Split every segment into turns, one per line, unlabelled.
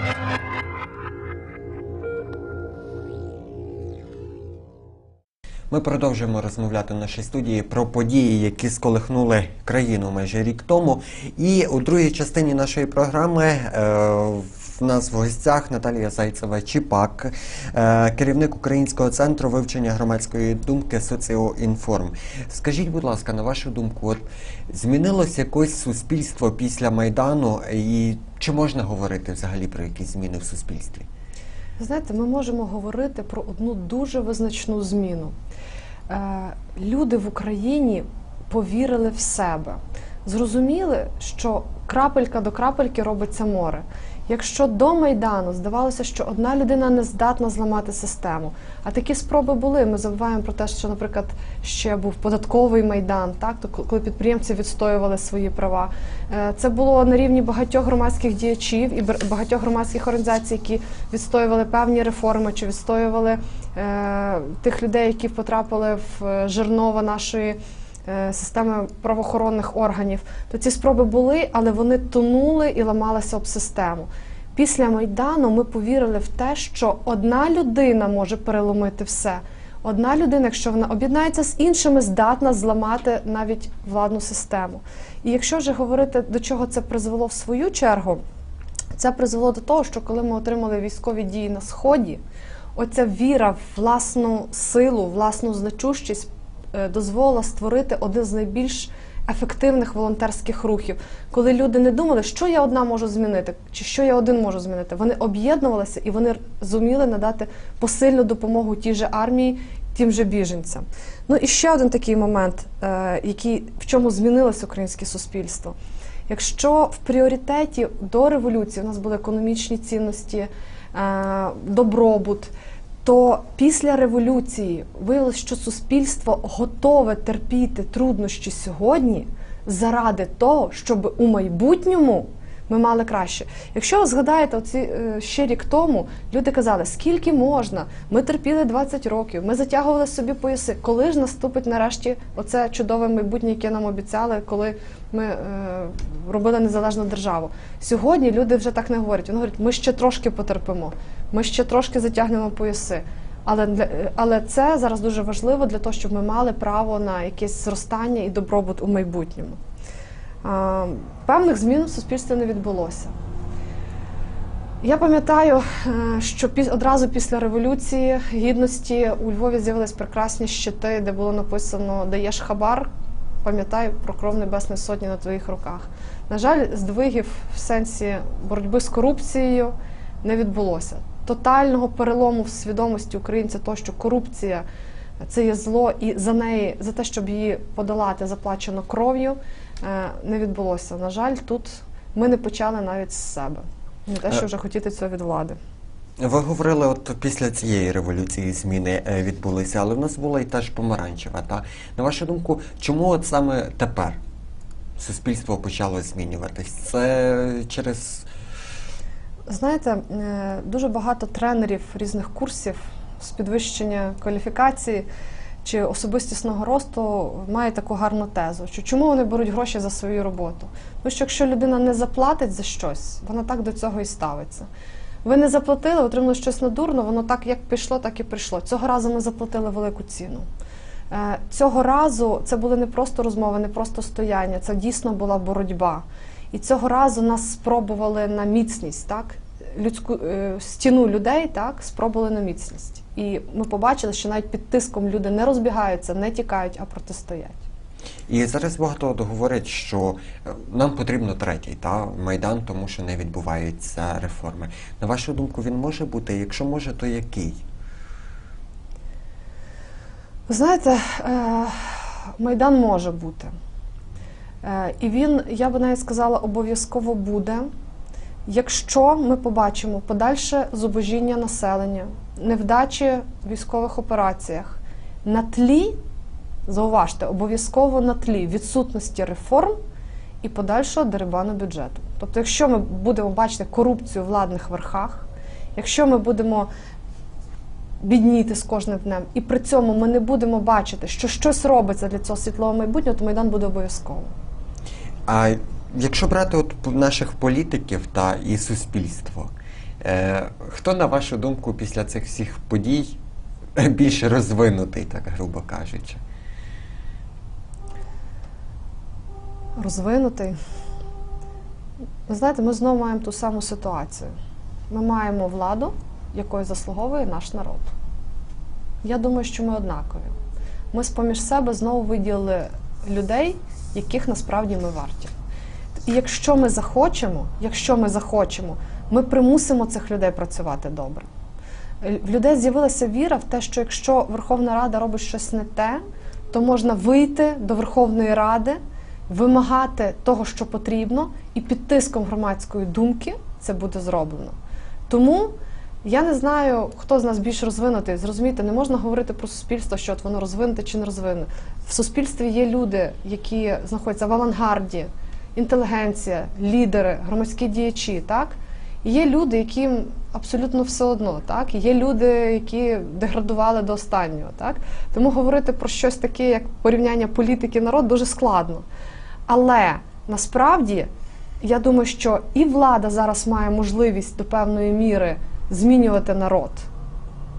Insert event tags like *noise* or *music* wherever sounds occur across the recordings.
Thank you. Ми продовжуємо розмовляти в нашій студії про події, які сколихнули країну майже рік тому. І у другій частині нашої програми е, в нас в гостях Наталія Зайцева Чіпак, е, керівник Українського центру вивчення громадської думки Соціоінформ. Скажіть, будь ласка, на вашу думку, от змінилось якось суспільство після майдану, і чи можна говорити взагалі про якісь зміни в суспільстві?
Знаєте, ми можемо говорити про одну дуже визначну зміну. Е, Люди в Україні повірили в себе, зрозуміли, що крапелька до крапельки робиться море. Якщо до Майдану здавалося, що одна людина не здатна зламати систему, а такі спроби були. Ми забуваємо про те, що, наприклад, ще був податковий майдан, так то коли підприємці відстоювали свої права. Е, Це було на рівні багатьох громадських діячів і багатьох громадських організацій, які відстоювали певні реформи чи відстоювали е, тих людей, які потрапили в е, жернова нашої системи правоохоронних органів. То ці спроби були, але вони тонули і ламалися об систему. Після майдану ми повірили в те, що одна людина може переломити все. Одна людина, якщо вона об'єднається з іншими, здатна зламати навіть владну систему. І якщо вже говорити до чого це призвело в свою чергу, це призвело до того, що коли ми отримали військові дії на сході, оця віра в власну силу, власну значущість е, дозволила створити один з найбільш ефективних волонтерських рухів, коли люди не думали, що я одна можу змінити, чи що я один можу змінити. Вони об'єднувалися і вони зуміли надати посильну допомогу тій же армії, тим же біженцям. Ну і ще один такий момент, е, який в чому змінилося українське суспільство. Якщо в пріоритеті до революції у нас були економічні цінності, е, добробут, то після революції виявилось, що суспільство готове терпіти труднощі сьогодні заради того, щоб у майбутньому ми мали краще. Якщо ви згадаєте, оці е, ще рік тому люди казали, скільки можна, ми терпіли 20 років, ми затягували собі пояси. Коли ж наступить нарешті оце чудове майбутнє, яке нам обіцяли, коли ми е, робили незалежну державу? Сьогодні люди вже так не говорять. Вони говорять, ми ще трошки потерпимо, ми ще трошки затягнемо пояси. Але для е, але це зараз дуже важливо для того, щоб ми мали право на якесь зростання і добробут у майбутньому. Певних змін в суспільстві не відбулося. Я пам'ятаю, е, що одразу після революції гідності у Львові з'явились прекрасні щити, де було написано Даєш хабар, пам'ятай про кров Небесної Сотні на твоїх руках. На жаль, здвигів в сенсі боротьби з корупцією не відбулося. Тотального перелому в свідомості українця, того, що корупція це є зло, і за неї, за те, щоб її подолати, заплачено кров'ю, не відбулося. На жаль, тут ми не почали навіть з себе. Не те, що
Е.
вже хотіти цього від влади.
Ви говорили, от після цієї революції зміни е, відбулися, але в нас була і теж помаранчева. Та на вашу думку, чому от саме тепер суспільство почало змінюватись? Це через
Знаєте, е, дуже багато тренерів різних курсів з підвищення кваліфікації чи особистісного росту мають таку гарну тезу, що чому вони беруть гроші за свою роботу? Тому що якщо людина не заплатить за щось, вона так до цього і ставиться. Ви не заплатили, отримали щось надурно, воно так як пішло, так і прийшло. Цього разу ми заплатили велику ціну. Е, Цього разу це були не просто розмови, не просто стояння, це дійсно була боротьба. І цього разу нас спробували на міцність, так? Людську е, стіну людей так спробували на міцність. І ми побачили, що навіть під тиском люди не розбігаються, не тікають, а протистоять.
і зараз багато говорять, що е, нам потрібно третій та майдан, тому що не відбуваються реформи. На вашу думку, він може бути? Якщо може, то який?
Ви знаєте, е, Майдан може бути. Е, І він, я би навіть сказала, обов'язково буде, якщо ми побачимо подальше зубожіння населення, невдачі в військових операціях на тлі, зауважте, обов'язково на тлі відсутності реформ і подальшого дерибану бюджету. Тобто, якщо ми будемо бачити корупцію в владних верхах, якщо ми будемо бідніти з кожним днем, і при цьому ми не будемо бачити, що щось робиться для цього світлого майбутнього, то майдан буде обов'язково.
А якщо брати от наших політиків та і суспільство, хто, на вашу думку, після цих всіх подій *laughs* більш розвинутий, так грубо кажучи?
Розвинутий. Ви знаєте, ми знову маємо ту саму ситуацію. Ми маємо владу, якої заслуговує наш народ. Я думаю, що ми однакові. Ми з-поміж себе знову виділили людей, яких насправді ми варті. І якщо ми захочемо, якщо ми захочемо, ми примусимо цих людей працювати добре. Е, В людей з'явилася віра в те, що якщо Верховна Рада робить щось не те, то можна вийти до Верховної Ради, вимагати того, що потрібно, і під тиском громадської думки це буде зроблено. Тому я не знаю, хто з нас більш розвинутий. Зрозумійте, не можна говорити про суспільство, що от воно розвинуте чи не розвинуте. В суспільстві є люди, які знаходяться в авангарді, інтелігенція, лідери, громадські діячі, так? Є люди, яким абсолютно все одно, так? Є люди, які деградували до останнього, так? Тому говорити про щось таке, як порівняння політики народ, дуже складно. Але насправді я думаю, що і влада зараз має можливість до певної міри змінювати народ,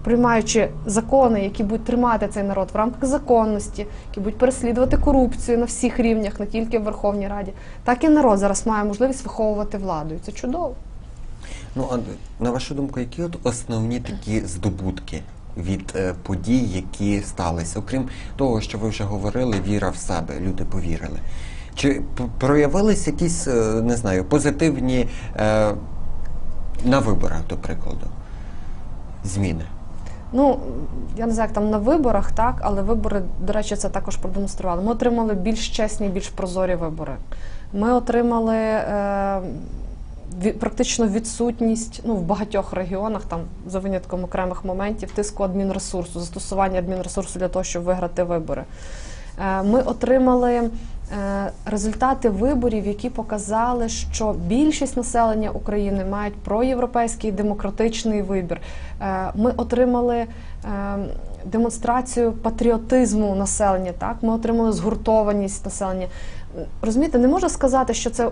приймаючи закони, які будуть тримати цей народ в рамках законності, які будуть переслідувати корупцію на всіх рівнях, не тільки в Верховній Раді, так і народ зараз має можливість виховувати владу. І це чудово.
Ну, а на вашу думку, які от основні такі здобутки від е, подій, які сталися? Окрім того, що ви вже говорили, віра в себе, люди повірили. Чи проявились якісь, е, не знаю, позитивні е, на виборах, до прикладу, зміни?
Ну, я не знаю, як там на виборах, так, але вибори, до речі, це також продемонстрували. Ми отримали більш чесні, більш прозорі вибори. Ми отримали е, практично відсутність ну, в багатьох регіонах, там за винятком окремих моментів, тиску адмінресурсу, застосування адмінресурсу для того, щоб виграти вибори. Е, Ми отримали е, результати виборів, які показали, що більшість населення України мають проєвропейський демократичний вибір. Е, Ми отримали демонстрацію патріотизму населення. Так, ми отримали згуртованість населення. Е, Розумієте, не можна сказати, що це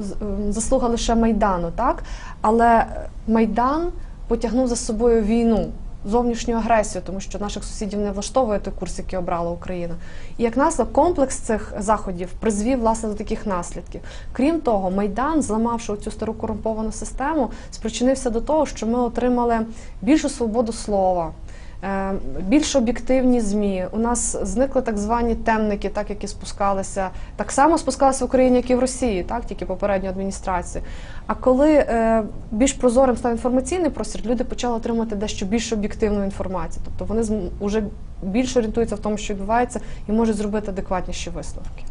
з- е, заслуга лише майдану, так але майдан потягнув за собою війну. Зовнішню агресію, тому що наших сусідів не влаштовує той курс, який обрала Україна. І як наслідок комплекс цих заходів призвів власне до таких наслідків. Крім того, майдан, зламавши цю стару корумповану систему, спричинився до того, що ми отримали більшу свободу слова. Е, Більш об'єктивні змі. У нас зникли так звані темники, так які спускалися, так само спускалися в Україні, як і в Росії, так тільки попередньої адміністрації. А коли е, більш прозорим став інформаційний простір, люди почали отримати дещо більш об'єктивну інформацію. Тобто вони уже більш орієнтуються в тому, що відбувається, і можуть зробити адекватніші висновки.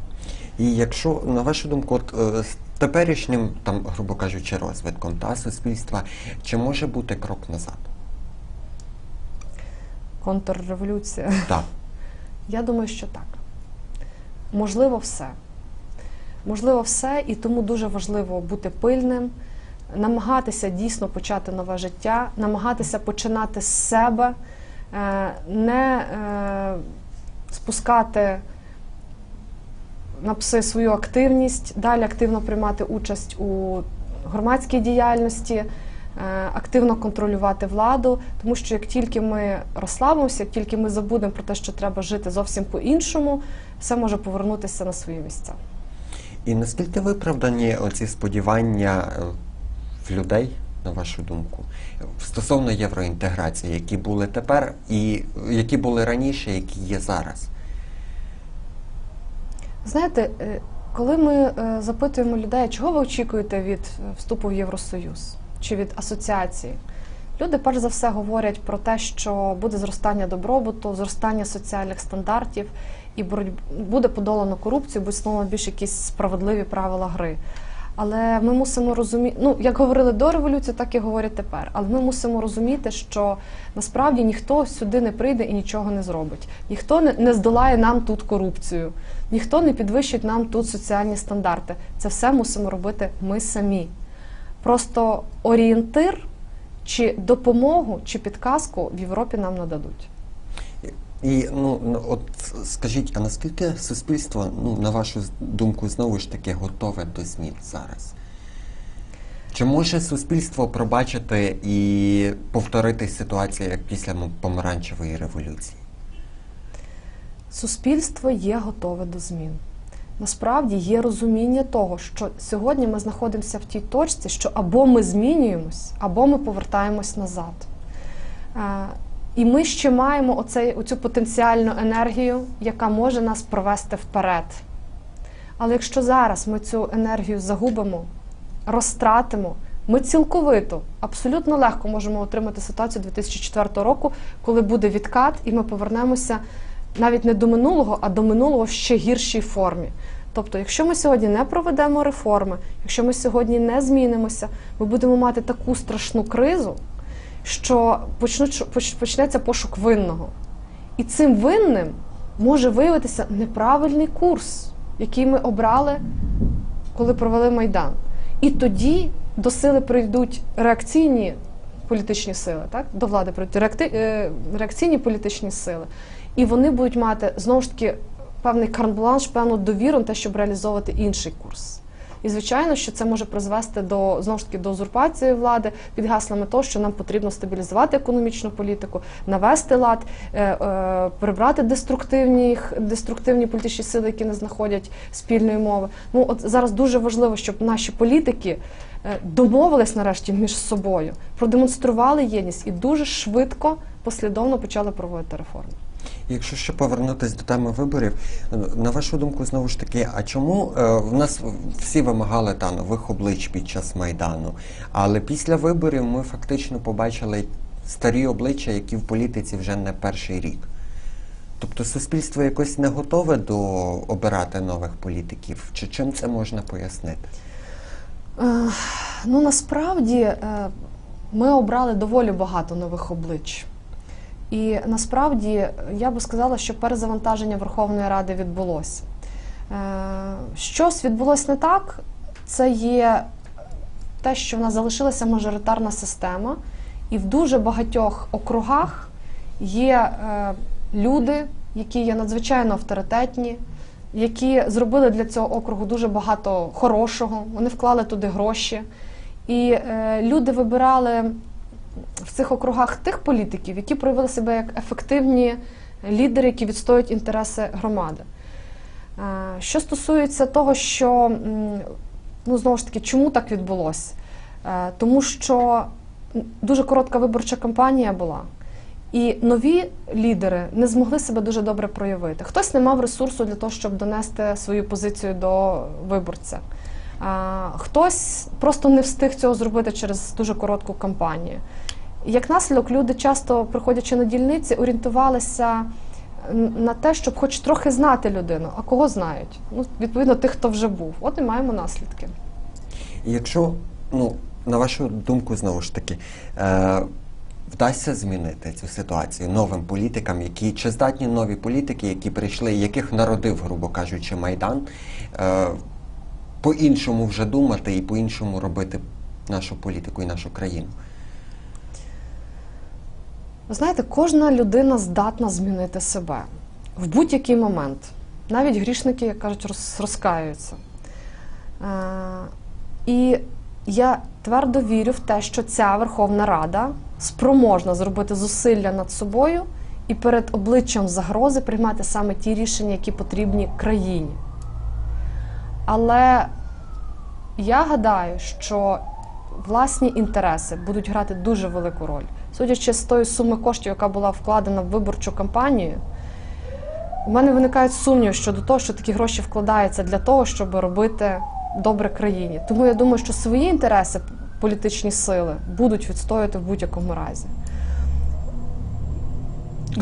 І якщо, на вашу думку, от, е, з теперішнім, там, грубо кажучи, розвитком та суспільства, чи може бути крок назад?
Контрреволюція.
Так. *laughs*
Я думаю, що так. Можливо, все. Можливо, все, і тому дуже важливо бути пильним, намагатися дійсно почати нове життя, намагатися починати з себе, е, не е, спускати на пси свою активність, далі активно приймати участь у громадській діяльності, активно контролювати владу, тому що як тільки ми розслабимося, як тільки ми забудемо про те, що треба жити зовсім по-іншому, все може повернутися на свої місця.
І наскільки виправдані оці сподівання е, в людей, на вашу думку, стосовно євроінтеграції, які були тепер і е, які були раніше, які є зараз?
Знаєте, е, коли ми е, запитуємо людей, чого ви очікуєте від е, вступу в Євросоюз чи від асоціації, люди перш за все говорять про те, що буде зростання добробуту, зростання соціальних стандартів і буде подолано корупцію, будуть встановлено більш якісь справедливі правила гри. Але ми мусимо розуміти, ну як говорили до революції, так і говорять тепер. Але ми мусимо розуміти, що насправді ніхто сюди не прийде і нічого не зробить. Ніхто не здолає нам тут корупцію, ніхто не підвищить нам тут соціальні стандарти. Це все мусимо робити ми самі. Просто орієнтир чи допомогу, чи підказку в Європі нам нададуть.
І ну ну, от скажіть, а наскільки суспільство, ну на вашу думку, знову ж таки готове до змін зараз? Чи може суспільство пробачити і повторити ситуацію як після помаранчевої революції?
Суспільство є готове до змін. Насправді є розуміння того, що сьогодні ми знаходимося в тій точці, що або ми змінюємось, або ми повертаємось назад. Е, І ми ще маємо оцей, оцю потенціальну енергію, яка може нас провести вперед. Але якщо зараз ми цю енергію загубимо, розтратимо, ми цілковито, абсолютно легко можемо отримати ситуацію 2004 року, коли буде відкат, і ми повернемося навіть не до минулого, а до минулого в ще гіршій формі. Тобто, якщо ми сьогодні не проведемо реформи, якщо ми сьогодні не змінимося, ми будемо мати таку страшну кризу, що почнеться пошук винного. І цим винним може виявитися неправильний курс, який ми обрали, коли провели Майдан. І тоді до сили прийдуть реакційні політичні сили, так? до влади прийдуть е, реакційні політичні сили. І вони будуть мати знову ж таки певний карт-бланш, певну довіру на те, щоб реалізовувати інший курс. І звичайно, що це може призвести до знову ж таки до узурпації влади під гаслами того, що нам потрібно стабілізувати економічну політику, навести лад, е, е, прибрати деструктивні, деструктивні політичні сили, які не знаходять спільної мови. Ну от зараз дуже важливо, щоб наші політики е, домовились нарешті між собою, продемонстрували єдність і дуже швидко, послідовно почали проводити реформи.
Якщо ще повернутися до теми виборів, е, на вашу думку, знову ж таки, а чому е, в нас всі вимагали та нових облич під час майдану? Але після виборів ми фактично побачили старі обличчя, які в політиці вже не перший рік. Тобто суспільство якось не готове до обирати нових політиків. Чи чим це можна пояснити?
Е, Ну насправді ми обрали доволі багато нових облич. І насправді я би сказала, що перезавантаження Верховної Ради відбулося. Е, Щось відбулося не так, це є те, що в нас залишилася мажоритарна система, і в дуже багатьох округах є е, люди, які є надзвичайно авторитетні, які зробили для цього округу дуже багато хорошого, вони вклали туди гроші. І е, люди вибирали в цих округах тих політиків, які проявили себе як ефективні лідери, які відстоюють інтереси громади. Е, Що стосується того, що ну знову ж таки, чому так відбулося? Е, Тому що дуже коротка виборча кампанія була. І нові лідери не змогли себе дуже добре проявити. Хтось не мав ресурсу для того, щоб донести свою позицію до виборця. Хтось просто не встиг цього зробити через дуже коротку кампанію. Як наслідок, люди часто, приходячи на дільниці, орієнтувалися на те, щоб хоч трохи знати людину. А кого знають? Ну, відповідно, тих, хто вже був. От і маємо наслідки.
Якщо, ну, на вашу думку, знову ж таки, е, вдасться змінити цю ситуацію новим політикам, які чи здатні нові політики, які прийшли, яких народив, грубо кажучи, Майдан, е, по-іншому вже думати і по-іншому робити нашу політику і нашу країну.
Ви знаєте, кожна людина здатна змінити себе в будь-який момент. Навіть грішники, як кажуть, роз-. Е, І я твердо вірю в те, що ця Верховна Рада спроможна зробити зусилля над собою і перед обличчям загрози приймати саме ті рішення, які потрібні країні. Але я гадаю, що власні інтереси будуть грати дуже велику роль. Судячи з тої суми коштів, яка була вкладена в виборчу кампанію, у мене виникають сумніви щодо того, що такі гроші вкладаються для того, щоб робити добре країні. Тому я думаю, що свої інтереси політичні сили будуть відстоювати в будь-якому разі.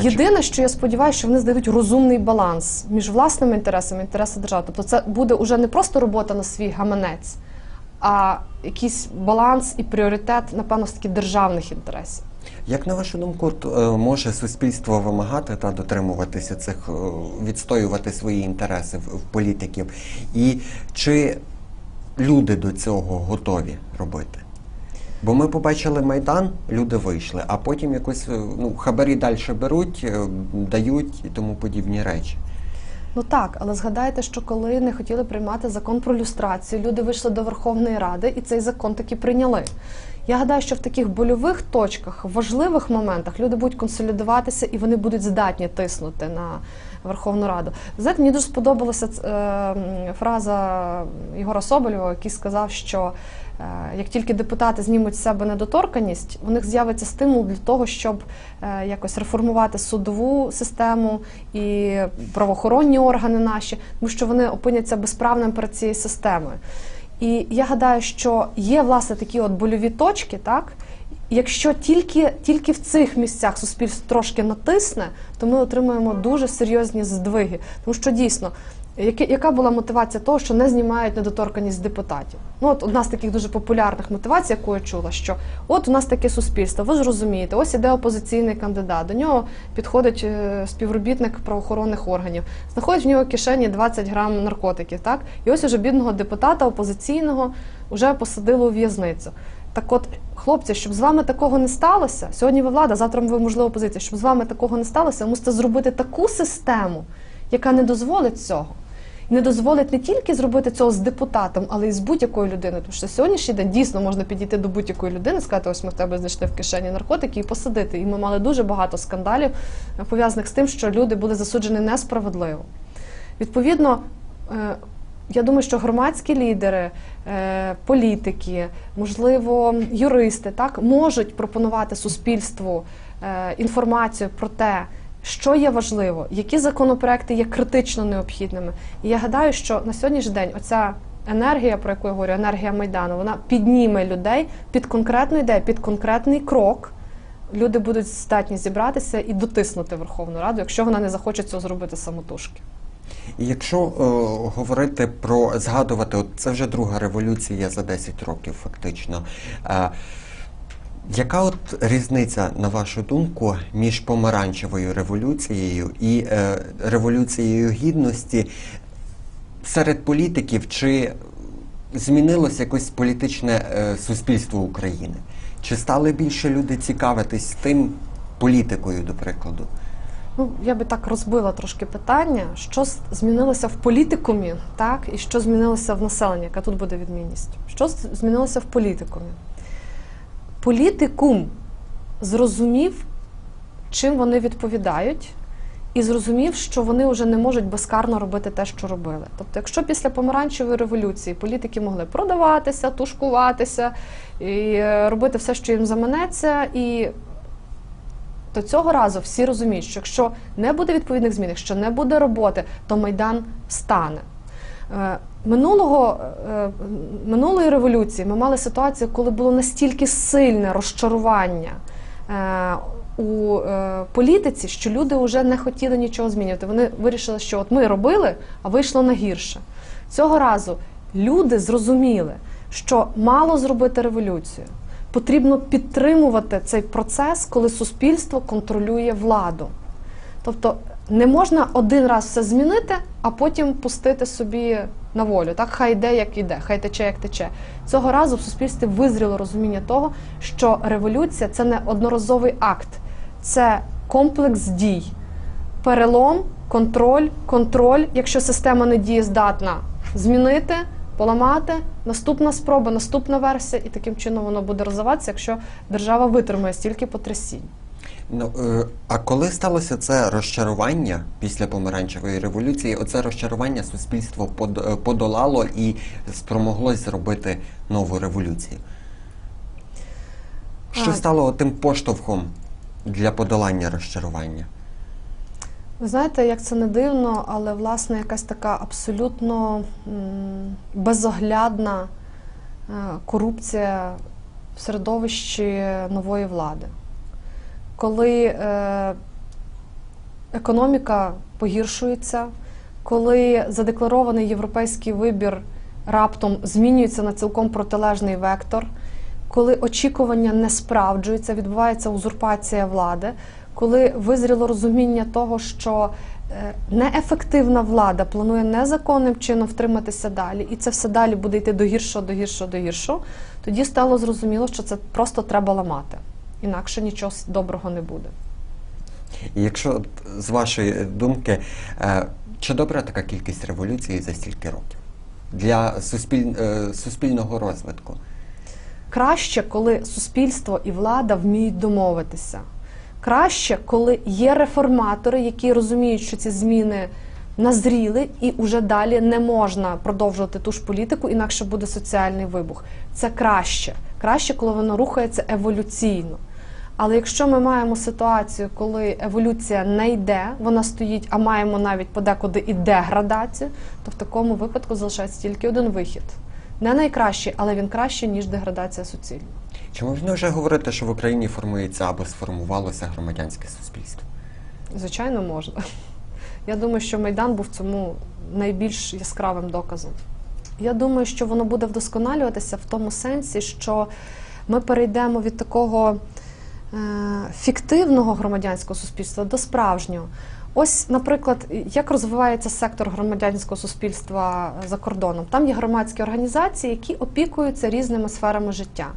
Єдине, що я сподіваюся, що вони знайдуть розумний баланс між власними інтересами і інтересами держави. Тобто це буде вже не просто робота на свій гаманець, а якийсь баланс і пріоритет, напевно, таки державних інтересів.
Як на вашу думку, е, може суспільство вимагати та дотримуватися цих, е, відстоювати свої інтереси в політиків? І чи люди до цього готові робити? Бо ми побачили Майдан, люди вийшли, а потім якось е, ну, хабарі далі беруть, е, дають і тому подібні речі.
Ну так, але згадайте, що коли не хотіли приймати закон про люстрацію, люди вийшли до Верховної Ради і цей закон таки прийняли. Я гадаю, що в таких больових точках, важливих моментах люди будуть консолідуватися і вони будуть здатні тиснути на Верховну Раду. Знаєте, мені дуже сподобалася е, фраза Єгора Соболєва, який сказав, що е, як тільки депутати знімуть з себе недоторканність, у них з'явиться стимул для того, щоб е, якось реформувати судову систему і правоохоронні органи наші, тому що вони опиняться безправним перед цією системою. І я гадаю, що є власне такі от больові точки, так. Якщо тільки, тільки в цих місцях суспільство трошки натисне, то ми отримаємо дуже серйозні здвиги. Тому що дійсно, яка була мотивація того, що не знімають недоторканність депутатів? Ну, от одна з таких дуже популярних мотивацій, яку я чула, що от у нас таке суспільство, ви ж розумієте, ось іде опозиційний кандидат. До нього підходить е, співробітник правоохоронних органів, знаходить в нього в кишені 20 грам наркотиків. Так, і ось уже бідного депутата опозиційного вже посадили у в'язницю. Так от, хлопці, щоб з вами такого не сталося, сьогодні ви влада, завтра ви, можливо, опозиція, щоб з вами такого не сталося, ви мусите зробити таку систему, яка не дозволить цього. І не дозволить не тільки зробити цього з депутатом, але й з будь-якою людиною. Тому що сьогоднішній день дійсно можна підійти до будь-якої людини, сказати, ось ми в тебе знайшли в кишені наркотики і посадити. І ми мали дуже багато скандалів пов'язаних з тим, що люди були засуджені несправедливо. Відповідно, е, я думаю, що громадські лідери, е, політики, можливо, юристи так можуть пропонувати суспільству е, інформацію про те, що є важливо, які законопроекти є критично необхідними. І я гадаю, що на сьогоднішній день оця енергія, про яку я говорю, енергія майдану, вона підніме людей під конкретну ідею, під конкретний крок. Люди будуть здатні зібратися і дотиснути Верховну Раду, якщо вона не захоче цього зробити самотужки.
І якщо е, говорити про згадувати, от це вже друга революція за 10 років, фактично. Е, яка от різниця, на вашу думку, між помаранчевою революцією і е, революцією гідності серед політиків? Чи змінилось якось політичне е, суспільство України? Чи стали більше люди цікавитись тим політикою, до прикладу?
Ну, я би так розбила трошки питання, що змінилося в політикумі, так, і що змінилося в населенні, яка тут буде відмінність. Що змінилося в політикумі? Політикум зрозумів, чим вони відповідають, і зрозумів, що вони вже не можуть безкарно робити те, що робили. Тобто, якщо після помаранчевої революції політики могли продаватися, тушкуватися і е, робити все, що їм заманеться, і то цього разу всі розуміють, що якщо не буде відповідних змін, якщо не буде роботи, то майдан стане. Е, Минулого е, минулої революції ми мали ситуацію, коли було настільки сильне розчарування е, у політиці, що люди вже не хотіли нічого змінювати. Вони вирішили, що от ми робили, а вийшло на гірше. Цього разу люди зрозуміли, що мало зробити революцію. Потрібно підтримувати цей процес, коли суспільство контролює владу. Тобто не можна один раз все змінити, а потім пустити собі на волю. Так, хай йде, як іде, хай тече, як тече. Цього разу в суспільстві визріло розуміння того, що революція це не одноразовий акт, це комплекс дій, перелом, контроль, контроль. Якщо система не дієздатна, змінити, поламати, наступна спроба, наступна версія, і таким чином воно буде розвиватися, якщо держава витримає стільки потрясінь.
Ну, е, а коли сталося це розчарування після помаранчевої революції, оце розчарування суспільство е, подолало і спромоглось зробити нову революцію? Що стало тим поштовхом для подолання розчарування?
Ви знаєте, як це не дивно, але власне якась така абсолютно безоглядна е, корупція в середовищі нової влади. Коли е, економіка погіршується, коли задекларований європейський вибір раптом змінюється на цілком протилежний вектор, коли очікування не справджуються, відбувається узурпація влади, коли визріло розуміння того, що е, неефективна влада планує незаконним чином втриматися далі, і це все далі буде йти до гіршого, до гіршого, до гіршого, тоді стало зрозуміло, що це просто треба ламати. Інакше нічого доброго не буде.
І якщо з вашої думки, е, Чи добра така кількість революцій за стільки років для суспіль... е, суспільного розвитку?
Краще, коли суспільство і влада вміють домовитися. Краще, коли є реформатори, які розуміють, що ці зміни назріли, і уже далі не можна продовжувати ту ж політику, інакше буде соціальний вибух. Це краще. Краще, коли воно рухається еволюційно. Але якщо ми маємо ситуацію, коли еволюція не йде, вона стоїть, а маємо навіть подекуди і деградацію, то в такому випадку залишається тільки один вихід. Не найкращий, але він кращий, ніж деградація суцільна.
Чи можна вже говорити, що в Україні формується або сформувалося громадянське суспільство?
Звичайно, можна. Я думаю, що Майдан був цьому найбільш яскравим доказом. Я думаю, що воно буде вдосконалюватися в тому сенсі, що ми перейдемо від такого е, фіктивного громадянського суспільства до справжнього. Ось, наприклад, як розвивається сектор громадянського суспільства за кордоном. Там є громадські організації, які опікуються різними сферами життя.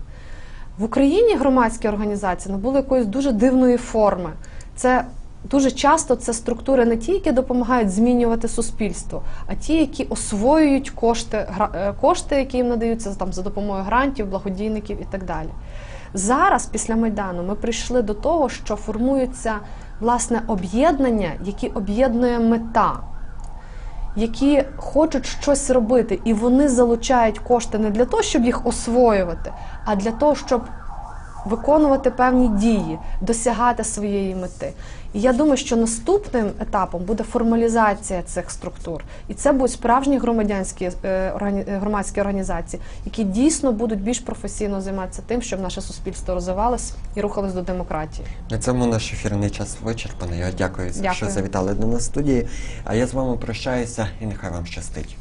В Україні громадські організації набули якоїсь дуже дивної форми. Це дуже часто це структури не ті, які допомагають змінювати суспільство, а ті, які освоюють кошти, е, кошти, які їм надаються там за допомогою грантів, благодійників і так далі. Зараз, після майдану, ми прийшли до того, що формуються власне об'єднання, які об'єднує мета які хочуть щось робити, і вони залучають кошти не для того, щоб їх освоювати, а для того, щоб виконувати певні дії, досягати своєї мети. І я думаю, що наступним етапом буде формалізація цих структур, і це будуть справжні громадянські е, е, громадські організації, які дійсно будуть більш професійно займатися тим, щоб наше суспільство розвивалось і рухалось до демократії.
На цьому наш ефірний час вичерпаний. Я дякую, за що завітали до нас студії. А я з вами прощаюся і нехай вам щастить.